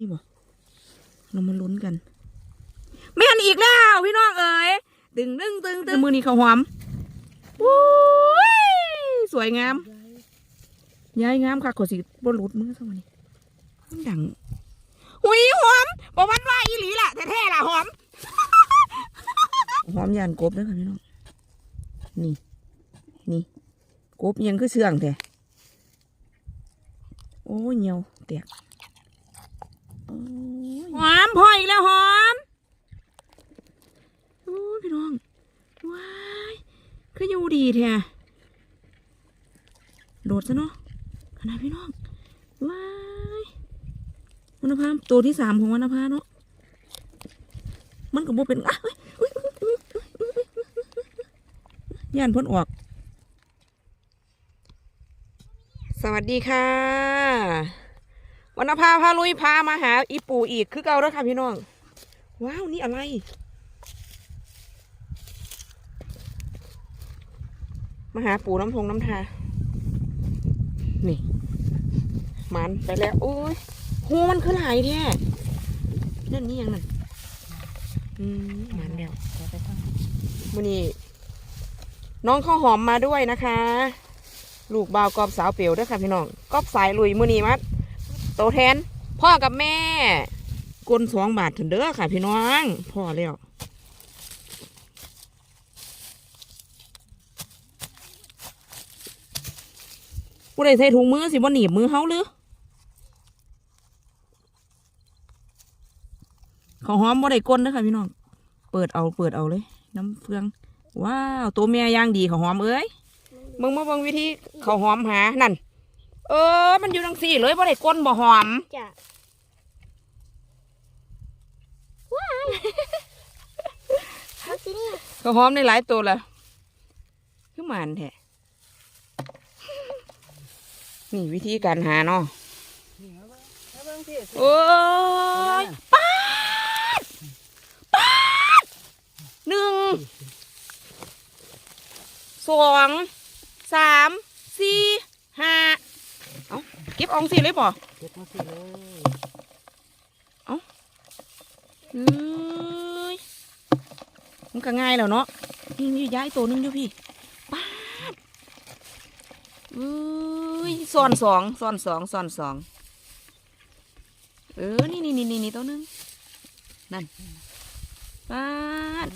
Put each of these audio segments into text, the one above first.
นี่บ่เรามาลุ้นกันแม่นอีกแล้ว พี่น้องเอ๋ยตึงตึงตึงตึงมือนี้เขาวหอมอุ้ยสวยงามยายงามค่ะขอสิบรุดมือสักวันนี้มันดังหุยหอมบอกวันว่าอีหลีล่ะแท้ๆล่ะหอมหอมยานกบเลยค่ะพี่น้องนี่ นี่กบยังคือเชื่องแท้โอ้ยเหี่ยวแตกโอ้ย หอมพออีกแล้วหอมโอ้ยพี่น้องว้ายคืออยู่ดีแท้โดดซะเนาะขนาดพี่น้องว้ายวันภาตัวที่สามของวันภาเนาะมันก็บ่เป็นอ้าวเฮ้ยย่านพ้นออก สวัสดีค่ะ วันนภาพาลุยพามาหาอีปู่อีกคือเก่าแล้วค่ะพี่น้อง ว้าวนี่อะไร มาหาปู่น้ำพงน้ำทา นี่หมันไปแล้ว โอ้ยหูมันคือหลายแท้นั่นนี่ยังนั่นอืมหมันแล้วมือนี้น้องข้าวหอมมาด้วยนะคะ ลูกบ่าวกอบสาวเปียวด้วยค่ะพี่น้องกอบสายลุยมือนี้มัด โตแทน พ่อกับแม่กลสองบาทถึงเด้อค่ะ พี่น้องพ่อแล้วผู้ใดใส่ถุงมือสิบ่หนีบมือเฮาหรือข้าวหอมบ่ได้ก้นเด้อค่ะพี่น้อง เปิดเอาเปิดเอาเลย น้ำเฟือง ว้าว ตัวเมียย่างดีข้าวหอมเอ้ยมึงมาบิ่งวิธีข้าวหอมหานั่น เออ มันอยู่ทังสี่เลยบ่ได้ก้นบ่หอมจ้ะเอาสิเนี่ยข้าวหอมในหลายตัวละคือหมันแท้นี่วิธีการหาเนาะโอ้ยป้าดป้าดหนึ่งสองสามสี่ห้าเอาเก็บอองสิเลยป่ะเก็บมาสิเลยเอ้ยมันก็ง่ายแล้วเนาะนี่มีย้ายตัวหนึงอยู่พี่ป้าดเอ้ยซ้อนสองซ้อนสองซ้อนสองเออนี่นี่นี่นี่ตัวหนึงนั่นป้าด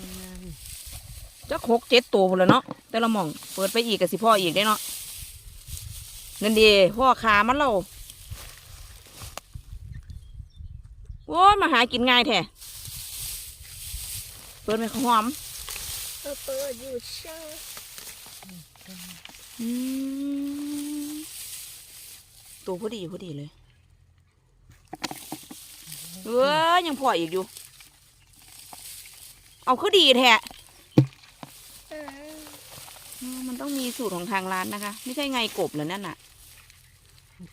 จะหกเจ็ดตัวพุ่นแล้วเนาะแต่ละหม่องเปิดไปอีกกับสิพ่ออีกได้เนาะ นั่นดีพ่อขามันเราโอ้ยมาหากินง่ายแท้เปิดไปข้าวหอมเออเปิดอยู่เช่าอืมตัวพอดีพอดีเลยเออยังพออีกอยู่ เอาคือดีแท้เอออืมมันต้องมีสูตรของทางร้านนะคะ ไม่ใช่ไงกบเลยนั่นน่ะ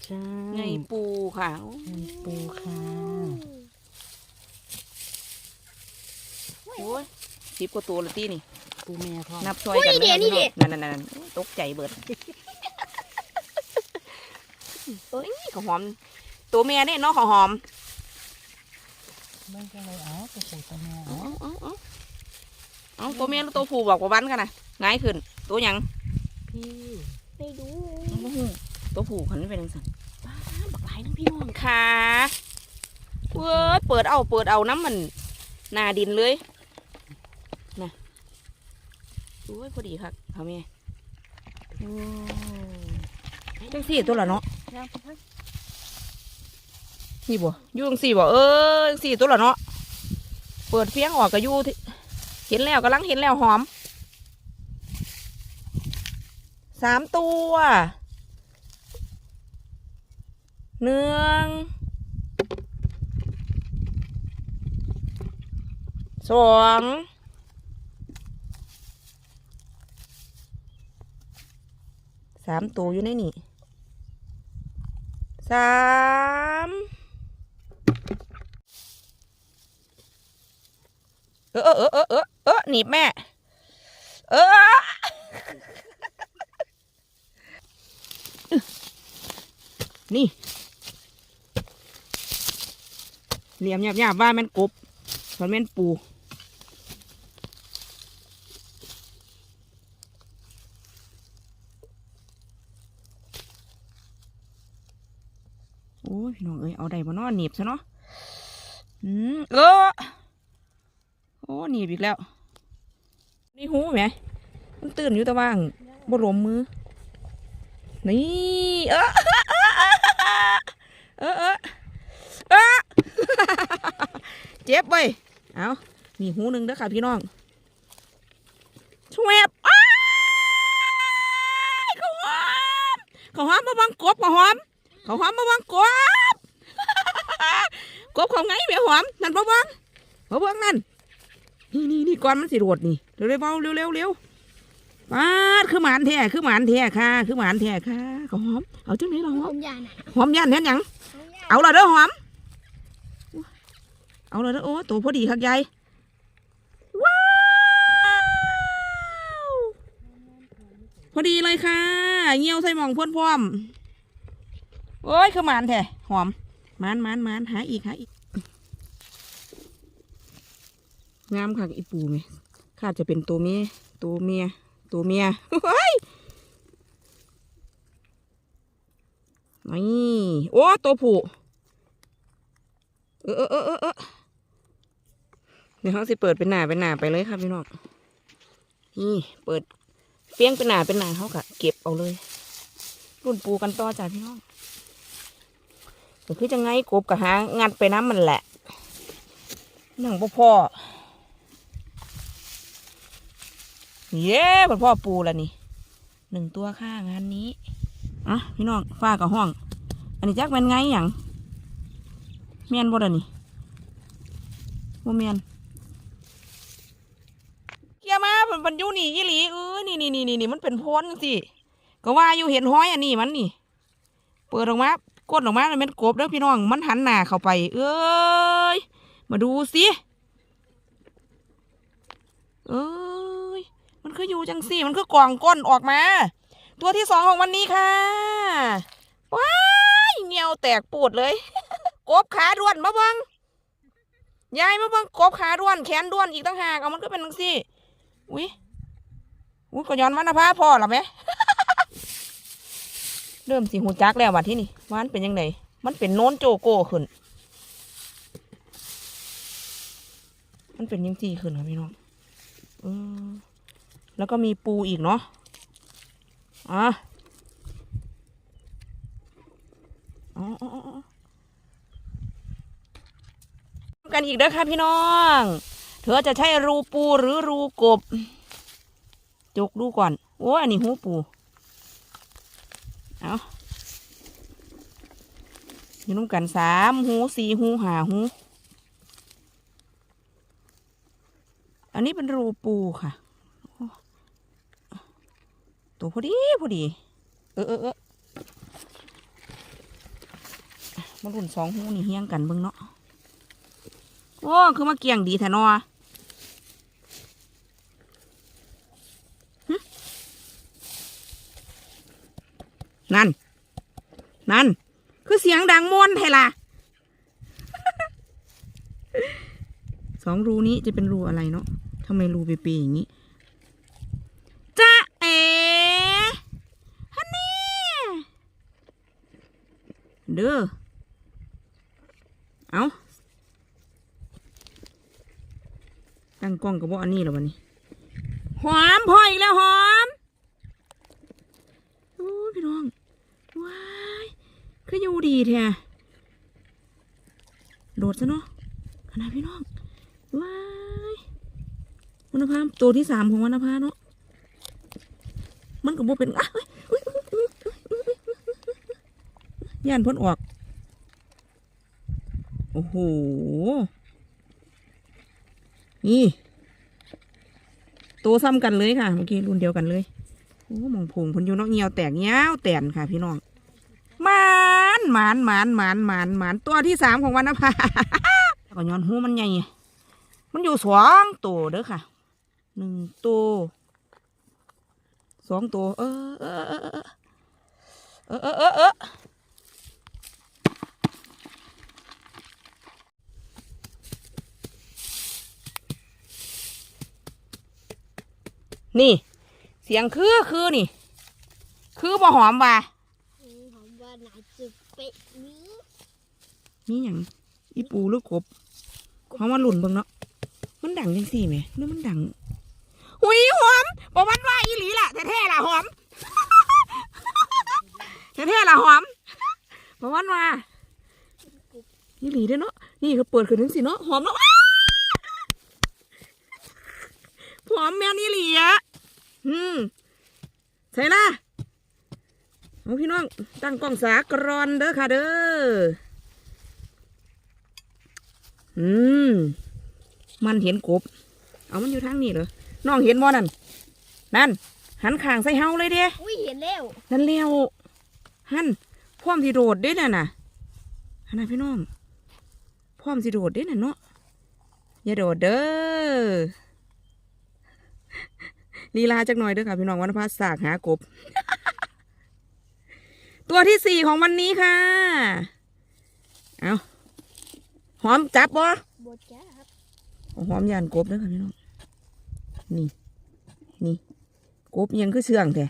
ใช่ไงปูค่ะโอ้ไงปูค่ะโอ้ยสิบกว่าตัวละตีนี่ ปูแม่พ่อนับซอยกันเลยนั่นนั่นนั่นตกใจเบิดเอ้ยข้าวหอม ตัวเมียเนี่ยเนาะข้าวหอมไม่ก็เลยเอาไปปูตัวแม่เอาเอาเอาเอาเอาตัวเมียหรือตัวผู้บอกว่าวันกันนะง่ายขึ้น ตัวหยังพี่ไม่รู้ ตัวผู้ขันเป็นจังสันป้าดบักหลายทั้งพี่น้องค่ะเว้ยเปิดเอาเปิดเอาน้ำมันหนาดินเลยนะโอ้ยพอดีครับพ่อแม่โอ้จังสี่ตัวละเนาะย่างไปครับนี่บ่อยู่จังสี่บ่เออจังสี่ตัวละเนาะเปิดเฟียงออกก็อยู่ที่เห็นแล้วกำลังเห็นแล้วหอมสามตัว หนึ่งสองสามตัวอยู่ในนี่สามเออเออเออเออเออหนีบแม่ เออนี่ เหลี่ยมหยาบๆว่าแม่นกบมันแม่นปูโอ้ยพี่น้องเอ้ยเอาได้บ่เนอนหนีบซะเนาะอืมเออโอ้หนีบอีกแล้ว นี่หูไหมมันตื่นอยู่แต่ว่างบ่รวมมือ นี่ เออเออเออ เจ็บเว้ยเอามีหูหนึ่งเด้อค่ะพี่น้องช่วยอ้ายเขาหอมเขาหอมมาบังกบเขาหอมเขาหอมมาบังกบกบเขาไงแม่หอมนั่นบ่บังบ่บังนั่นนี่นี่นี่ก่อนมันสิโดดนี่เร็วเร็วเร็วเร็วเร็วปาดคือหมานแท้คือหมานแท้ค่ะ คือหมานแท้ค่ะเขาหอมเอาจังไหนเราหผอมมยานอะหอมยันเห็นหยังผมยานเอาละเด้อหอม เอาละเด้อโอ้ตัวพอดีคักใหญ่ว้าวพอดีเลยค่ะ เงี้ยวใส่หมองพ่นพร้อมโอ้ยคือหมานแท้หอมมานมานมานหาอีกหาอีกงามค่ะอีปูไหมข้าจะเป็นตัวเมียตัวเมียตัวเมียเฮ้ยนี่โอ้ตัวผู้เออเออเออเออ เดี๋ยวเขาสิเปิดเป็นหนาเป็นหนาไปเลยครับพี่น้องนี่เปิดเฟี้ยงเป็นหนาเป็นหนาเขากะเก็บเอาเลย รุ่นปูกันต่อจ้าพี่น้องก็คือจะไงกบกับหางัดไปน้ำมันแหละหนังพ่อพ่อเย้พ่อพ่อปูแล้วนี่หนึ่งตัวค่างานนี้อะพี่น้องฟ้ากับห้อง อันนี้จักเป็นไงอย่างเมียนบ่เดะนี่บ่เมียน เกี่มามันมันอยู่นี่ยี่หลีเออนี่นี่นี่นี่นี่มันเป็นโพนสิก็ว่าอยู่เห็นห้อยอันนี้มันนี่ เปิดออกมากดออกมาแล้วมันกบเด้อพี่น้อง มันหันหน้าเข้าไป เอ้ยมาดูสิเอ้ยมันคืออยู่จังสิมันคือกล่องก้นออกมา ตัวที่สองของวันนี้ค่ะว้ายเงียวแตกปูดเลย กบขาด้วนมาบังยายมาบังกบขาด้วนแขนด้วนอีกตั้งหากเอามันก็เป็นตังซี่ อุ้ยอุ้ยก็ย้อนวันนะพาพ่อหรอไหมเริ่มสิหูจักแล้ววัดที่นี่มันเป็นยังไงมันเป็นโน้นโจโก้ขึ้น มันเป็นยังจีขึ้นครับพี่น้องอแล้วก็มีปูอีกเนาะอะอ๋ออ๋ออ๋อกันอีกเด้อค่ะพี่น้อง เธอจะใช้รูปูหรือรูกบ จกดูก่อน โอ้อันนี้หูปูเอาอยู่น้ำกันสามหูสี่หูหาหู อันนี้เป็นรูปูค่ะ ตัวพอดีพอดี เออเออเออมารุ่นสองหูนี่เฮี้ยงกันเบิ่งเนาะ โอ้ คือมาเกี่ยงดีแท้นอหึนั่น นั่น คือเสียงดังมวนแท้ล่ะสองรูนี้จะเป็นรูอะไรเนาะทำไมรูเปๆอย่างนี้จ้าเอ๋ฮันนี่เด้อเอาตั้งกล้องกับว่าอันนี้แล้ววันนี้ หอมพออีกแล้วหอมโอ้ยพี่น้อง ว้า คืออยู่ดีแท้โดดซะเนาะขนาดพี่น้องว้ายวันภาตัวที่สามของวันภาเนาะมันก็บ่เป็นอ้าวเฮ้ยเฮ้ยเฮ้ยเฮ้ยเฮ้ยย่านพ้นออก โอ้โห นี่ ตัวซ้ำกันเลยค่ะ เมื่อกี้รุ่นเดียวกันเลย โอ้หมองผงเพนอยู่นอกเงียวแตกเงี้ยวแตนค่ะพี่น้อง มา นหมานหมานหมานหมานหมานตัวที่สามของวันนภาแล้วก็ย้อนหูมันใหญ่มันอยู่สองตัวเด้อค่ะหนึ่งตัวสองตัวเออเออเออเออเออเออนี่ เสียงคือคือนี่ คือบ่หอมว่า เป๊ะนี้นี่หยังอีปูหรือกบเขามาหลุ่นเบิ่งเนาะมันดังจังสี่ไหมหรือมันดังหุยหอมบอกวันว่าอีหลีล่ะแท้ๆล่ะหอมแท้ๆล่ะหอมบอกวันว่าอีหลีเด้อเนาะนี่ก็เปิดขึ้นถึงสิเนาะหอมเนาะหอมแม่นอีหลีอะอืมใช่ล่ะ เอาพี่น้องตั้งกล้องสากรอนเด้อค่ะเด้อ อืม มันเห็นกบ เอามันอยู่ทางนี้เหรอ น้องเห็นบ่นั่น นั่น หันข้างใส่เฮาเลยเด้อุ้ยเห็นแล้ว นั่นเลี้ยวหันพร้อมสิโดดเด้น่ะน่ะหันน่ะพี่น้อง พร้อมสิโดดเด้น่ะเนาะ อย่าโดดเด้อลีลาจักหน่อยเด้อค่ะพี่น้องวันพาสากหากบ ตัวที่สี่ของวันนี้ค่ะ เอาหอมจับบ่บดจ้าครับเอาหอมยานกบเด้อค่ะพี่น้อง นี่ นี่ กบยังคือเสื่องแท้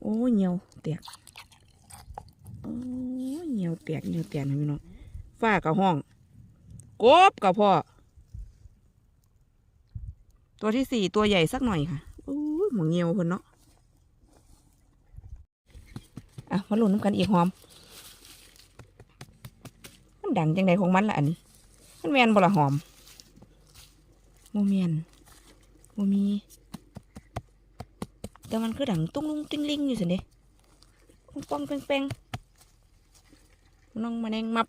โอ้ยเหี่ยวแตกโอ้ยเหี่ยวแตกเหี่ยวแตกนะพี่น้องฝ้ากับห้อง กบกับพ่อ ตัวที่สี่ตัวใหญ่สักหน่อยค่ะโอ้ยหมองเหี่ยวเพิ่นเนาะ อะมาลุ้นน้ำกันอีกหอมมันดังจังใดของมันละอันนี้มันแมนบ่ละหอมโมเมนโมมี แต่มันคือดังตุ้งลุงติ้งลิงอยู่สิเดป้องป้องแป้งแป้งน้องมาแนงมับ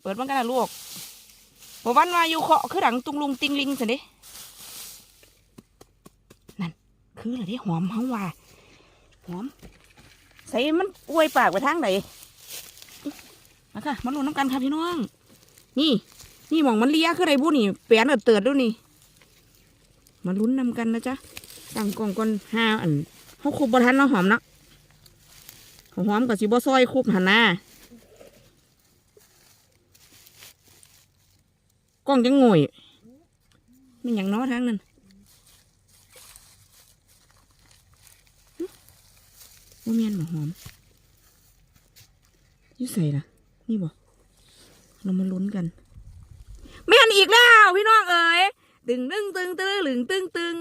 เปิดมันกันนะลูกบอกวันว่าอยู่เคาะคือดังตุ้งลุงติ้งลิงสิเดนั่นคืออะไรที่หอมเฮาว่า หอม ใส่มันอวยปากไปทางไหนมาค่ะมาลุ้นน้ำกันค่ะพี่น้อง นี่ นี่หมองมันเลี้ยคืออะไรบุนี่แปนเอิดเติดด้วยนี่มาลุ้นนำกันนะจ๊ะตั้งกล่องก่อนห้าอันเขาคุบบทันเนาะหอมเนาะเขาหอมกับสิบซอยคุบหันหน้ากล้องจังงวยมันอย่างน้อทางนั้น ว่าเมียนหมาหอมยุ่ใส่ละนี่บ่เรามาลุ้นกันแม่นอีกแล้วพี่น้องเอ๋ยตึงตึงตึงตึงลึงตึงตึง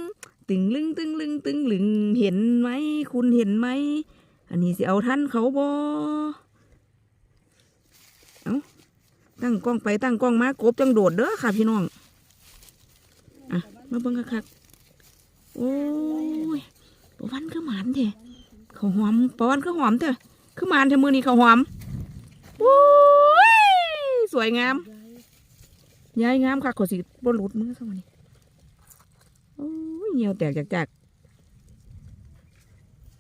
ตึงลึงตึงลึงตึงลึงเห็นไหมคุณเห็นไหมอันนี้สิเอาท่านเขาบ่เอาตั้งกล้องไปตั้งกล้องมากบจังโดดเด้อค่ะพี่น้องอะมาเบิ่งคักๆโอ้ยปะวันคือหมานเถอะ เขาวหอมปะวันคือหอมเถอะคือหมานเถอมือนี้เขาวหอมโอ้ยสวยงามยายงามค่ะขอสิบหลุดมือสักวันนี้โอ้ยเหี่ยวแตกจากจาก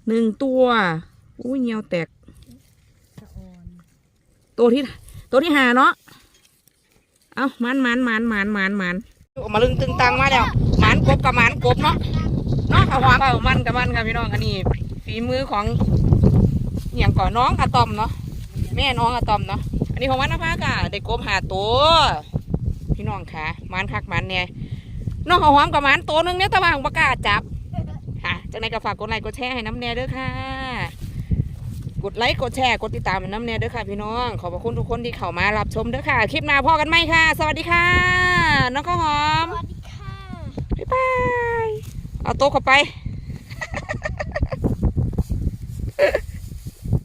หนึ่งตัวโอ้ยเหี่ยวแตกตัวที่ตัวที่หาเนาะเอามันมันมันมันมันมันมาลึงตึงตังมาแล้วมันกบกับมันกบเนาะเนาะเอาหวานเอามันกับมันค่ะพี่น้องอันนี้ ฝีมือของอหย่างก่อนน้องอะตอมเนาะแม่น้องอะตอมเนาะอันนี้ของวันนภากะได้กบหาตัวพี่น้องค่ะมันคักมันเนี่ยน้องเขาหอมกับมันตัวหนึงเนี่ยแตะวาของประกล้าศจับค่ะจากนั้นก็ฝากกดไลค์กดแชร์ให้น้ำแน่เด้อค่ะกดไลค์กดแชร์กดติดตามให้น้ำแน่เด้อค่ะพี่น้อง ขอบพระคุณทุกคนที่เข้ามารับชมเด้อค่ะคลิปหน้าพอกันไหมค่ะ สวัสดีค่ะ น้องข้าวหอสมวัสดีค่ะบ๊ายบายเอาโต๊ะเข้าไป